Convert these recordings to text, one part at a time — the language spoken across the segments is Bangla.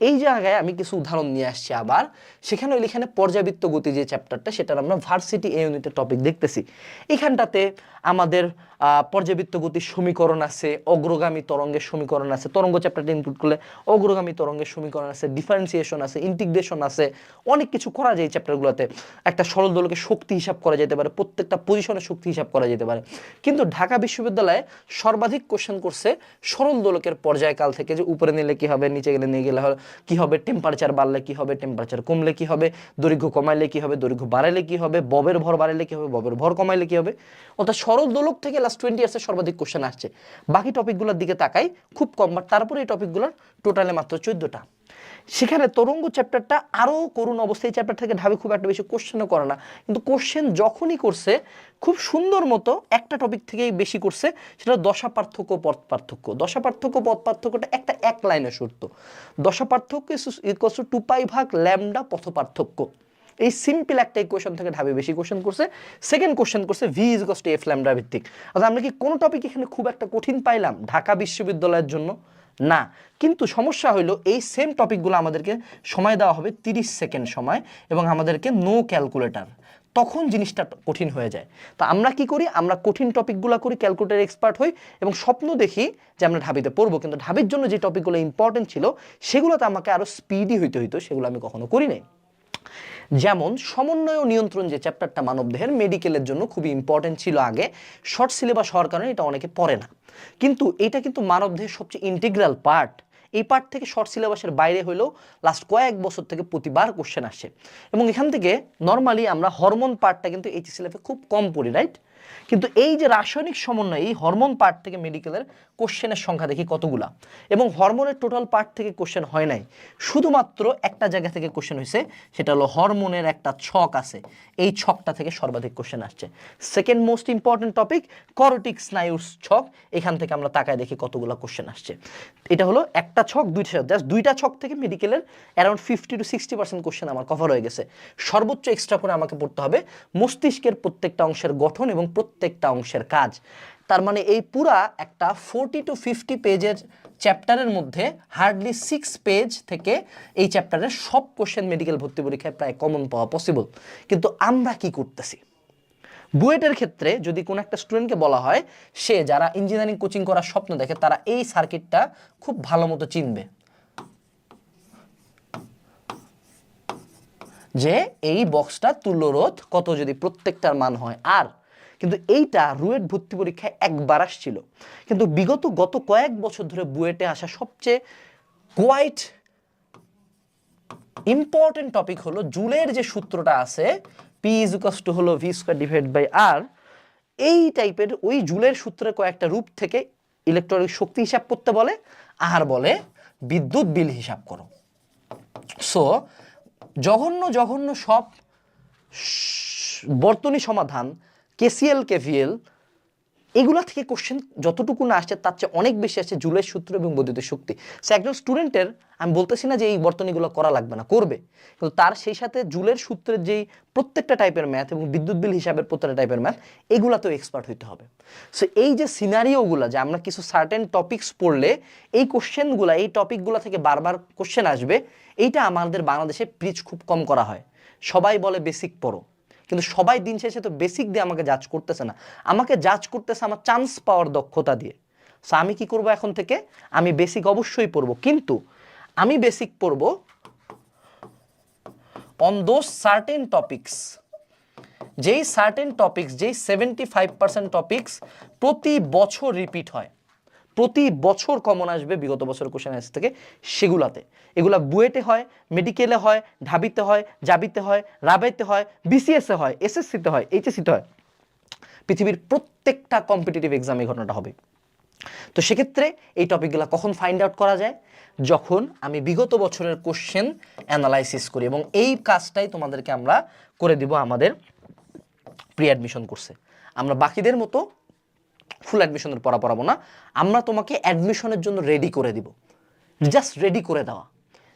এই জায়গায় আমি কিছু উদাহরণ নিয়ে আসছি আবার। সেখানে ওই এখানে পর্যাবৃত্ত গতি যে চ্যাপ্টারটা সেটার আমরা ভার্সিটি এ ইউনিটের টপিক দেখতেছি। এখানটাতে আমাদের পর্যাবৃত্ত গতির সমীকরণ আছে, অগ্রগামী তরঙ্গের সমীকরণ আছে। তরঙ্গ চ্যাপ্টারটা ইনক্লুড করলে অগ্রগামী তরঙ্গের সমীকরণ আছে ডিফারেন্সিয়েশন আছে ইন্টিগ্রেশন আছে, অনেক কিছু করা যায় এই চ্যাপ্টারগুলোতে একটা সরল দলকে শক্তি হিসাব করা যেতে পারে, প্রত্যেকটা পজিশনে শক্তি হিসাব করা যেতে পারে। কিন্তু ঢাকা বিশ্ববিদ্যালয়ে সর্বাধিক কোশ্চেন করছে সরল দোলকের পর্যায়কাল থেকে, যে উপরে নিলে কি হবে, নিচে গেলে নিয়ে গেলে কি হবে টেম্পারেচার বাড়লে কি হবে টেম্পারেচার কমলে কি হবে, দৈর্ঘ্য কমাইলে কি হবে, দৈর্ঘ্য বাড়াইলে কি হবে, ববের ভর বাড়াইলে কি হবে, ববের ভর কমাইলে কি হবে। অর্থাৎ সরল দোলক থেকে লাস্ট টোয়েন্টি ইয়ার্সের সর্বাধিক কোশ্চেন আসছে। বাকি টপিকগুলোর দিকে তাকাই, খুব কম বাট তারপরে এই টপিকগুলোর টোটালে মাত্র চোদ্দোটা। সেখানে তরঙ্গ চ্যাপ্টারটা আরও করুণ অবস্থায় এই চ্যাপ্টার থেকে ঢাবি খুব একটা বেশি কোশ্চেনও করে না। কিন্তু কোশ্চেন যখনই করছে, খুব সুন্দর মতো একটা টপিক থেকেই বেশি করছে, সেটা দশা পার্থক্য, পথ পার্থক্য। দশা পার্থক্য, পথ পার্থক্যটা একটা এক লাইনে সত্য দশা পার্থক্য ইকোয়াস টু টু পাই ভাগ ল্যামডা পথ পার্থক্য। এই সিম্পল একটা ইকুয়েশন থেকে ঢাবি বেশি কোশ্চেন করছে। সেকেন্ড কোশ্চেন করছে V is to F lambda ভিত্তিক। অর্থাৎ আমরা কি কোনো টপিক এখানে খুব একটা কঠিন পাইলাম ঢাকা বিশ্ববিদ্যালয়ের জন্য? না। কিন্তু সমস্যা হইল এই সেম টপিকগুলো আমাদেরকে সময় দেওয়া হবে তিরিশ সেকেন্ড সময় এবং আমাদেরকে নো ক্যালকুলেটর তখন জিনিসটা কঠিন হয়ে যায়। তো আমরা কি করি? আমরা কঠিন টপিকগুলো করি ক্যালকুলেটার এক্সপার্ট হই এবং স্বপ্ন দেখি যে আমরা ঢাবিতে পড়ব। কিন্তু ঢাবির জন্য যে টপিকগুলো ইম্পর্টেন্ট ছিল, সেগুলোতে আমাকে আরও স্পিডি হইতে হইতো, সেগুলো আমি কখনো করি নাই। যেমন, সমন্বয় ও নিয়ন্ত্রণ যে চ্যাপ্টারটা মানবদেহের মেডিকেলের জন্য খুবই ইম্পর্টেন্ট ছিল আগে শর্ট সিলেবাস হওয়ার কারণে এটা অনেকে পড়ে না। কিন্তু এটা কিন্তু মানবদেহের সবচেয়ে ইন্টিগ্রাল পার্ট এই পার্ট থেকে শর্ট সিলেবাসের বাইরে হলেও লাস্ট কয়েক বছর থেকে প্রতিবার কোশ্চেন আসে। এবং এখান থেকে নর্মালি আমরা হরমোন পার্টটা কিন্তু এইচএসএলএফে খুব কম পড়ি রাইট কিন্তু এই যে রাসায়নিক সমন্বয় এই হরমোন পার্ট থেকে মেডিকেলের কোশ্চেনের সংখ্যা দেখি কতগুলা? এবং হরমোনের টোটাল পার্ট থেকে কোশ্চেন হয় নাই। শুধুমাত্র একটা জায়গা থেকে কোশ্চেন হয়েছে সেটা হলো হরমোনের একটা ছক আছে। এই ছকটা থেকে সর্বাধিক কোশ্চেন আসছে। সেকেন্ড মোস্ট ইম্পর্টেন্ট টপিক করোটিক স্নায়ুর ছক। এখান থেকে আমরা তাকায় দেখি কতগুলো কোশ্চেন আসছে। এটা হলো একটা ছক, দুইটা জাস্ট দুইটা ছক থেকে মেডিকেলের around fifty to sixty percent question আমার কভার হয়ে গেছে। সর্বোচ্চ এক্সট্রা করে আমাকে পড়তে হবে। মস্তিষ্কের প্রত্যেকটা অংশের গঠন এবং প্রত্যেকটা অংশের কাজ। তার মানে এই পুরা একটা ফোরটি টু ফিফটি পেজের চ্যাপ্টারের মধ্যে হার্ডলি সিক্স পেজ থেকে এই চ্যাপ্টারের সব কোশ্চেন মেডিকেল ভর্তি পরীক্ষায় প্রায় কমন পাওয়া পসিবল কিন্তু আমরা কি করতেছি? বুয়েটের ক্ষেত্রে যদি কোনো একটা স্টুডেন্টকে বলা হয়, সে যারা ইঞ্জিনিয়ারিং কোচিং করার স্বপ্ন দেখে, তারা এই সার্কিটটা খুব ভালো মতো চিনবে। যে এই বক্সটা তুল্যরোধ, কত যদি প্রত্যেকটার মান হয়, আর কিন্তু এইটা রুয়েট ভর্তি পরীক্ষায় একবার আসছিল। কিন্তু বিগত গত কয়েক বছর ধরে বুয়েটে আসা সবচেয়ে কোয়াইট ইম্পর্টেন্ট টপিক হলো জুলের যে সূত্রটা আছে পি ইজ টু হলো V square divide by R এই টাইপের ওই জুলের সূত্রের কয়েকটা রূপ থেকে ইলেকট্রনিক শক্তি হিসাব করতে বলে আর বলে বিদ্যুৎ বিল হিসাব করো। সো জঘন্য জঘন্য সব বর্তনী সমাধান কেসিএল, কেভিএল, এগুলা থেকে কোশ্চেন যতটুকু না আসছে, তার চেয়ে অনেক বেশি আসছে জুলের সূত্র এবং বৈদ্যুতিক শক্তি। সে একজন স্টুডেন্টের আমি বলতেছি না যে এই বর্তনীগুলো করা লাগবে না, করবে। কিন্তু তার সেই সাথে জুলের সূত্রের যেই প্রত্যেকটা টাইপের ম্যাথ এবং বিদ্যুৎ বিল হিসাবের প্রত্যেকটা টাইপের ম্যাথ এগুলাতেও এক্সপার্ট হইতে হবে। সো এই যে সিনারিওগুলো যে আমরা কিছু সার্টেন টপিকস পড়লে, এই কোশ্চেনগুলো এই টপিকগুলো থেকে বারবার কোশ্চেন আসবে, এইটা আমাদের বাংলাদেশে প্রিচ খুব কম করা হয়। সবাই বলে বেসিক পড়ো। কিন্তু সবাই দিন শেষে তো বেসিক দিয়ে আমাকে জাজ করতেছে না। আমাকে জাজ করতেছে আমার চান্স পাওয়ার দক্ষতা দিয়ে। সো আমি কি করব এখন থেকে? আমি বেসিক অবশ্যই পড়ব। কিন্তু আমি বেসিক পড়ব অন দোজ সার্টেন টপিকস যেই সার্টেন টপিকস যেই সেভেন্টি ফাইভ পার্সেন্ট টপিকস প্রতি বছর রিপিট হয়। প্রতি বছর কমন আসবে, বিগত বছর কোশ্চেন অ্যান্সার থেকে সেগুলাতে। এগুলা বুয়েটে হয়, মেডিকেলে হয়, ঢাবিতে হয়, জাবিতে হয়, রাবেতে হয় বিসিএসে হয় এসএসসিতে হয় এইচএসসিতে হয়। পৃথিবীর প্রত্যেকটা কম্পিটিটিভ এক্সাম ঘটনাটা হবে। তো সেক্ষেত্রে এই টপিকগুলো কখন ফাইন্ড আউট করা যায়? যখন আমি বিগত বছরের কোশ্চেন অ্যানালাইসিস করি এবং এই কাজটাই তোমাদেরকে আমরা করে দিব আমাদের প্রি অ্যাডমিশন কোর্সে আমরা বাকিদের মতো ফুল অ্যাডমিশনের পড়া পড়াবো না। আমরা তোমাকে অ্যাডমিশনের জন্য রেডি করে দিব। জাস্ট রেডি করে দেওয়া।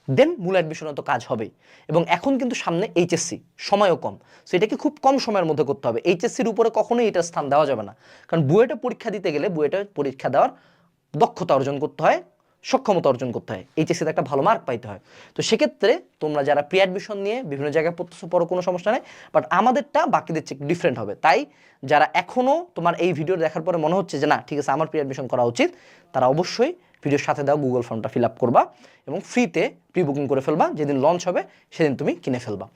দেন মূল অ্যাডমিশনে তো কাজ হবেই। এবং এখন কিন্তু সামনে এইচএসসি সময়ও কম। সো এটাকে খুব কম সময়ের মধ্যে করতে হবে। এইচএসসির উপরে কখনোই এটা স্থান দেওয়া যাবে না। কারণ বুয়েটা পরীক্ষা দিতে গেলে বুয়েটা পরীক্ষা দেওয়ার দক্ষতা অর্জন করতে হয়। সক্ষমতা অর্জন করতে হয়। এইচএসসিতে একটা ভালো মার্ক পাইতে হয়। তো সেক্ষেত্রে তোমরা যারা প্রি অ্যাডমিশন নিয়ে বিভিন্ন জায়গায় পড়তেছো, পড়ো, কোনো সমস্যা নেই। বাট আমাদেরটা বাকিদের চেয়ে ডিফারেন্ট হবে। তাই যারা এখনও তোমার এই ভিডিও দেখার পরে মনে হচ্ছে যে, না, ঠিক আছে, আমার প্রি অ্যাডমিশন করা উচিত, তারা অবশ্যই ভিডিওর সাথে দাও গুগল ফর্মটা ফিল আপ করবা এবং ফ্রিতে প্রি বুকিং করে ফেলবা। যেদিন লঞ্চ হবে, সেদিন তুমি কিনে ফেলবা।